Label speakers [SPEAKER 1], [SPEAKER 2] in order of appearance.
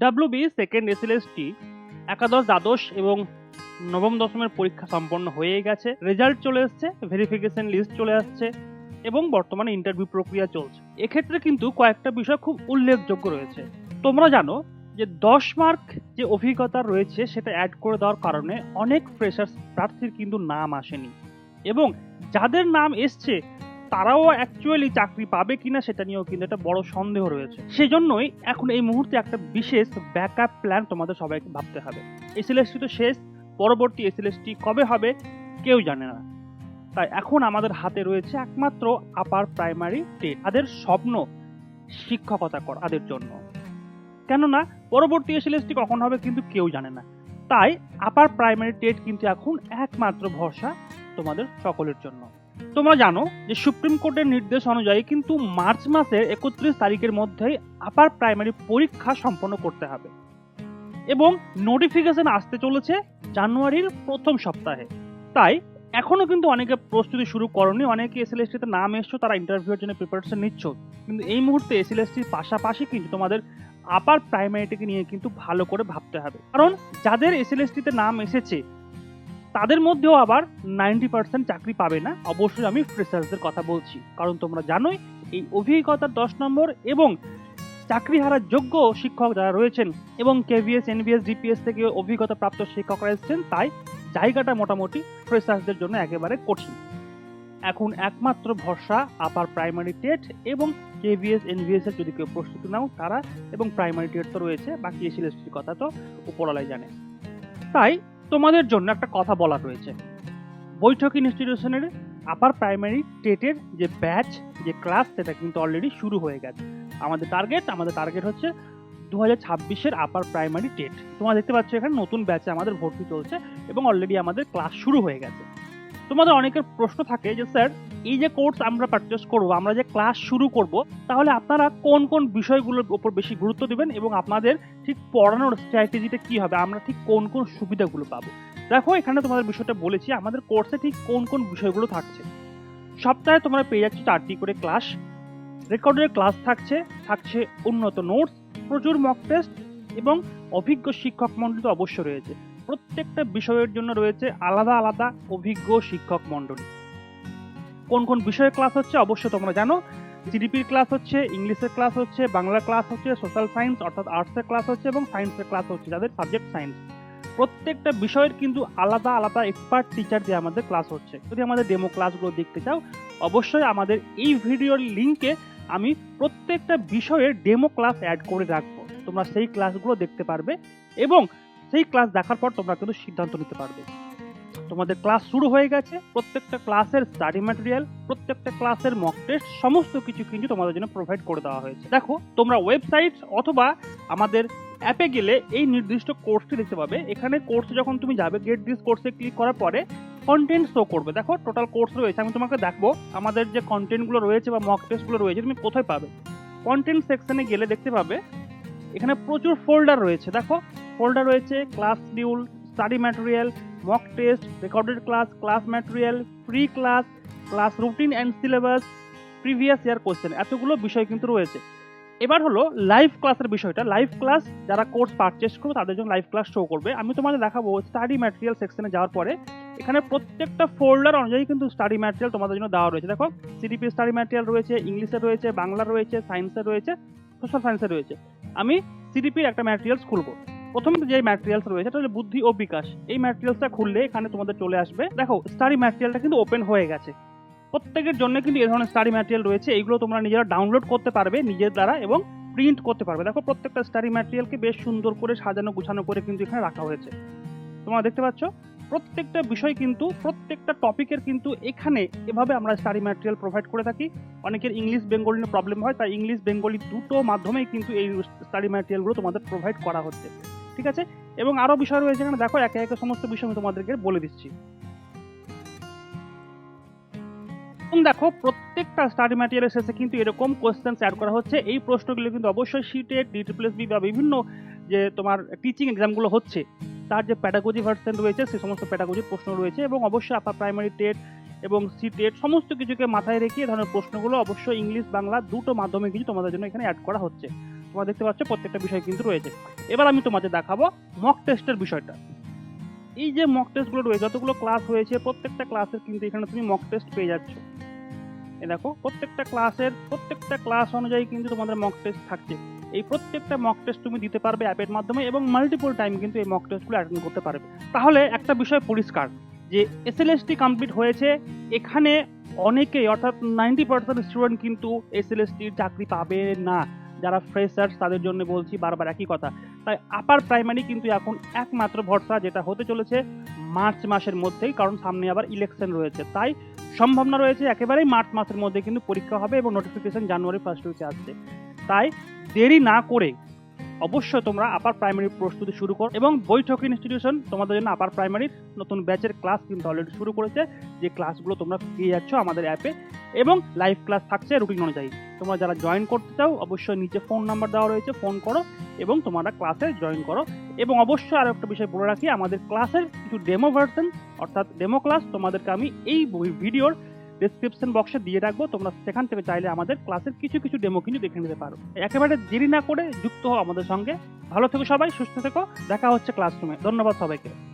[SPEAKER 1] WB second SLST একাদশ, দ্বাদশ এবং নবম দশমের পরীক্ষা সম্পন্ন হয়ে গেছে। রেজাল্ট চলে এসছে ভেরিফিকেশন লিস্ট চলে আসছে এবং বর্তমানে ইন্টারভিউ প্রক্রিয়া চলছে। এক্ষেত্রে কিন্তু কয়েকটা বিষয় খুব উল্লেখযোগ্য রয়েছে। তোমরা জানো যে দশ মার্ক যে অভিজ্ঞতা রয়েছে সেটা অ্যাড করে দেওয়ার কারণে অনেক ফ্রেশার্স প্রার্থীর কিন্তু নাম আসেনি। এবং যাদের নাম এসছে তারাও অ্যাকচুয়ালি চাকরি পাবে কিনা সেটা নিয়েও কিন্তু একটা বড় সন্দেহ রয়েছে। সেজন্যই এখন এই মুহূর্তে একটা বিশেষ ব্যাকআপ প্ল্যান তোমাদের সবাইকে ভাবতে হবে। এসএলএসটি তো শেষ, পরবর্তী এসএলএসটি কবে হবে কেউ জানে না। তাই এখন আমাদের হাতে রয়েছে একমাত্র আপার প্রাইমারি টেট তাদের স্বপ্ন শিক্ষকতা করা, তাদের জন্য। কেননা পরবর্তী এসএলএসটি কখন হবে কিন্তু কেউ জানে না। তাই আপার প্রাইমারি টেট কিন্তু এখন একমাত্র ভরসা তোমাদের সকলের জন্য। তোমরা জানো যে সুপ্রিম কোর্টের নির্দেশ অনুযায়ী কিন্তু মার্চ মাসের একত্রিশ তারিখের মধ্যেই আপার প্রাইমারি পরীক্ষা সম্পন্ন করতে হবে। এবং নোটিফিকেশন আসতে চলেছে জানুয়ারির প্রথম সপ্তাহে। তাই এখনও কিন্তু অনেকে প্রস্তুতি শুরু করনি, অনেকে এসএলএসটিতে নাম এসছো, তারা ইন্টারভিউর জন্য প্রিপারেশন নিচ্ছ। কিন্তু এই মুহূর্তে এসএলএসটির পাশাপাশি কিন্তু তোমাদের আপার প্রাইমারিটিকে নিয়ে কিন্তু ভালো করে ভাবতে হবে। কারণ যাদের এসএলএসটিতে নাম এসেছে তাদের মধ্যেও আবার নাইনটি পার্সেন্ট চাকরি পাবে না। অবশ্যই আমি ফ্রেশার্সদের কথা বলছি। কারণ তোমরা জানোই, এই অভিজ্ঞতার দশ নম্বর এবং চাকরি হারার যোগ্য শিক্ষক যারা রয়েছেন এবং কেভিএস এনভিএস ডিপিএস থেকে অভিজ্ঞতা প্রাপ্ত শিক্ষকরা এসেছেন, তাই জায়গাটা মোটামুটি ফ্রেশার্সদের জন্য একেবারে কঠিন। এখন একমাত্র ভরসা আপার প্রাইমারি টেট এবং কেভিএস এনভিএস এর যদি কেউ প্রস্তুতি নাও, তারা এবং প্রাইমারি টেট তো রয়েছে, বাকি এসিএলএসটির কথা তো উপরলাই জানে। তাই তোমাদের জন্য একটা কথা বলা রয়েছে বৈঠক ইনস্টিটিউশনের আপার প্রাইমারি টেটের যে ব্যাচ যে ক্লাস সেটা কিন্তু অলরেডি শুরু হয়ে গেছে। আমাদের টার্গেট আমাদের টার্গেট হচ্ছে দু হাজার ছাব্বিশের আপার প্রাইমারি টেট তোমরা দেখতে পাচ্ছ এখানে নতুন ব্যাচে আমাদের ভর্তি চলছে এবং অলরেডি আমাদের ক্লাস শুরু হয়ে গেছে। তোমাদের অনেকের প্রশ্ন থাকে যে স্যার এই যে কোর্স আমরা পারচেস করব, আমরা যে ক্লাস শুরু করব, তাহলে আপনারা কোন কোন বিষয়গুলোর উপর বেশি গুরুত্ব দিবেন এবং আপনাদের ঠিক পড়ানোর স্ট্র্যাটেজিটা কি হবে, আমরা ঠিক কোন কোন সুবিধাগুলো পাবো। দেখো, এখানে তোমাদের বিষয়টা বলেছি, আমাদের কোর্সে ঠিক কোন কোন বিষয়গুলো থাকছে। সপ্তাহে তোমরা পেয়ে যাচ্ছ চারটি করে ক্লাস রেকর্ডের ক্লাস থাকছে থাকছে উন্নত নোটস প্রচুর মক টেস্ট এবং অভিজ্ঞ শিক্ষক মণ্ডলী অবশ্য রয়েছে। প্রত্যেকটা বিষয়ের জন্য রয়েছে আলাদা আলাদা অভিজ্ঞ শিক্ষক মণ্ডলী। কোন কোন বিষয়ে ক্লাস হচ্ছে অবশ্য তোমরা জানো। জিডিপির ক্লাস হচ্ছে ইংলিশের ক্লাস হচ্ছে, বাংলা ক্লাস হচ্ছে সোশ্যাল সায়েন্স অর্থাৎ আর্টসের ক্লাস হচ্ছে এবং সায়েন্সের ক্লাস হচ্ছে যাদের সাবজেক্ট সায়েন্স প্রত্যেকটা বিষয়ের কিন্তু আলাদা আলাদা এক্সপার্ট টিচার দিয়ে আমাদের ক্লাস হচ্ছে। যদি আমাদের ডেমো ক্লাসগুলো দেখতে চাও, অবশ্যই আমাদের এই ভিডিওর লিঙ্কে আমি প্রত্যেকটা বিষয়ের ডেমো ক্লাস অ্যাড করে রাখব। তোমরা সেই ক্লাসগুলো দেখতে পারবে এবং সেই ক্লাস দেখার পর তোমরা কিন্তু সিদ্ধান্ত নিতে পারবে। তোমাদের ক্লাস শুরু হয়ে গেছে, প্রত্যেকটা ক্লাসের স্টাডি ম্যাটেরিয়াল প্রত্যেকটা ক্লাসের মক টেস্ট সমস্ত কিছু কিন্তু তোমাদের জন্য প্রোভাইড করে দেওয়া হয়েছে। দেখো, তোমরা ওয়েবসাইট অথবা আমাদের অ্যাপে গেলে এই নির্দিষ্ট কোর্সটি দেখতে পাবে। এখানে কোর্সে যখন তুমি যাবে গেট দিস কোর্সে ক্লিক করার পরে কন্টেন্ট শো করবে। দেখো টোটাল কোর্স রয়েছে। আমি তোমাকে দেখব, আমাদের যে কন্টেন্টগুলো রয়েছে বা মক টেস্টগুলো রয়েছে, তুমি কোথায় পাবে? কন্টেন্ট সেকশনে গেলে দেখতে পাবে, এখানে প্রচুর ফোল্ডার রয়েছে। দেখো ফোল্ডার রয়েছে class schedule study material mock test recorded class class material free class class routine and syllabus previous year question এতগুলো বিষয় কিন্তু রয়েছে। এবার হলো লাইভ ক্লাসের বিষয়টা। লাইভ ক্লাস যারা কোর্স পারচেস করবে, তাদের জন্য লাইভ ক্লাস শো করবে। আমি তোমাদের দেখাবো স্টাডি ম্যাটেরিয়াল সেকশনে যাওয়ার পরে। এখানে প্রত্যেকটা ফোল্ডার অনুযায়ী কিন্তু স্টাডি ম্যাটেরিয়াল তোমাদের জন্য দেওয়া রয়েছে। দেখো সিডিপি স্টাডি ম্যাটেরিয়াল রয়েছে ইংলিশে রয়েছে, বাংলা রয়েছে সায়েন্সের রয়েছে সোশ্যাল সায়েন্সের রয়েছে। আমি সিডিপির একটা ম্যাটেরিয়ালস খুলবো। প্রথমে যে ম্যাটেরিয়ালস রয়েছে, সেটা হচ্ছে বুদ্ধি ও বিকাশ। এই ম্যাটেরিয়ালসটা খুললে এখানে তোমাদের চলে আসবে। দেখো স্টাডি ম্যাটেরিয়ালটা কিন্তু ওপেন হয়ে গেছে। প্রত্যেকের জন্য কিন্তু এই ধরনের স্টাডি ম্যাটেরিয়াল রয়েছে। এইগুলো তোমরা নিজেরা ডাউনলোড করতে পারবে নিজের দ্বারা এবং প্রিন্ট করতে পারবে। দেখো, প্রত্যেকটা স্টাডি ম্যাটেরিয়ালকে বেশ সুন্দর করে সাজানো, গুছানো করে কিন্তু এখানে রাখা হয়েছে। তোমরা দেখতে পাচ্ছ? প্রত্যেকটা বিষয় কিন্তু, প্রত্যেকটা টপিকের কিন্তু এখানে এভাবে আমরা স্টাডি ম্যাটেরিয়াল প্রোভাইড করে থাকি। অনেকের ইংলিশ বেঙ্গলি নিয়ে প্রবলেম হয়, তাই ইংলিশ বেঙ্গলি দুটো মাধ্যমেই কিন্তু এই স্টাডি ম্যাটেরিয়ালগুলো তোমাদের প্রোভাইড করা হচ্ছে। ঠিক আছে? এবং আরও বিষয় রয়েছে এখানে। দেখো, একে একে সমস্ত বিষয় আমি তোমাদেরকে বলে দিচ্ছি। দেখো, প্রত্যেকটা স্টাডি ম্যাটেরিয়ালের শেষে কিন্তু এরকম কোয়েশ্চেন্স অ্যাড করা হচ্ছে। এই প্রশ্নগুলো কিন্তু অবশ্যই সিটেট ডিটিপ্লেস বি বিভিন্ন যে তোমার টিচিং এক্সামগুলো হচ্ছে, তার যে প্যাডাগজি ভার্সন রয়েছে, সে সমস্ত প্যাডাগজির প্রশ্ন রয়েছে এবং অবশ্যই আপার প্রাইমারি টেট এবং সি টেট সমস্ত কিছুকে মাথায় রেখে এ ধরনের প্রশ্নগুলো অবশ্যই ইংলিশ বাংলা দুটো মাধ্যমে কিন্তু তোমাদের জন্য এখানে অ্যাড করা হচ্ছে। তোমরা দেখতে পাচ্ছ, প্রত্যেকটা বিষয় কিন্তু রয়েছে। এবার আমি তোমাদের দেখাবো মক টেস্টের বিষয়টা। এই যে মক টেস্টগুলো রয়েছে, যতগুলো ক্লাস হয়েছে, প্রত্যেকটা ক্লাসের কিন্তু এখানে তুমি মক টেস্ট পেয়ে যাচ্ছ। এ দেখো, প্রত্যেকটা ক্লাসের প্রত্যেকটা ক্লাস অনুযায়ী কিন্তু তোমাদের মক টেস্ট থাকছে। এই প্রত্যেকটা মক টেস্ট তুমি দিতে পারবে অ্যাপের মাধ্যমে এবং মাল্টিপল টাইম কিন্তু এই মক টেস্টগুলো অ্যাটেন্ড করতে পারবে। তাহলে একটা বিষয় পরিষ্কার, যে এসএলএসটি কমপ্লিট হয়েছে, এখানে অনেকেই, অর্থাৎ নাইনটি পার্সেন্ট স্টুডেন্ট কিন্তু এসএলএসটির চাকরি পাবে না। যারা ফ্রেশার্স তাদের জন্য বলছি বারবার একই কথা। তাই আপার প্রাইমারি কিন্তু এখন একমাত্র ভরসা যেটা হতে চলেছে মার্চ মাসের মধ্যেই, কারণ সামনে আবার ইলেকশন রয়েছে। তাই সম্ভাবনা রয়েছে একেবারেই মার্চ মাসের মধ্যে কিন্তু পরীক্ষা হবে এবং নোটিফিকেশন জানুয়ারি ফার্স্ট উইকে আসছে তাই দেরি না করে অবশ্যই তোমরা আপার প্রাইমারির প্রস্তুতি শুরু করো এবং বৈঠক ইনস্টিটিউশন তোমাদের জন্য আপার প্রাইমারির নতুন ব্যাচের ক্লাস কিন্তু অলরেডি শুরু করেছে। যে ক্লাসগুলো তোমরা পেয়ে যাচ্ছ আমাদের অ্যাপে এবং লাইভ ক্লাস থাকছে রুটিন অনুযায়ী। তোমরা যারা জয়েন করতে চাও, অবশ্যই নিচে ফোন নাম্বার দেওয়া রয়েছে ফোন করো এবং তোমরা ক্লাসে জয়েন করো। এবং অবশ্যই আরও একটা বিষয় বলে রাখি, আমাদের ক্লাসের কিছু ডেমো ভার্সন অর্থাৎ ডেমো ক্লাস তোমাদেরকে আমি এই ভিডিওর ডিসক্রিপশন বক্সে দিয়ে রাখব। তোমরা সেখান থেকে চাইলে আমাদের ক্লাসের কিছু কিছু ডেমো কিন্তু দেখে নিতে পারো। একেবারে দেরি না করে যুক্ত হও আমাদের সঙ্গে। ভালো থেকো সবাই, সুস্থ থেকো। দেখা হচ্ছে ক্লাসরুমে ধন্যবাদ সবাইকে।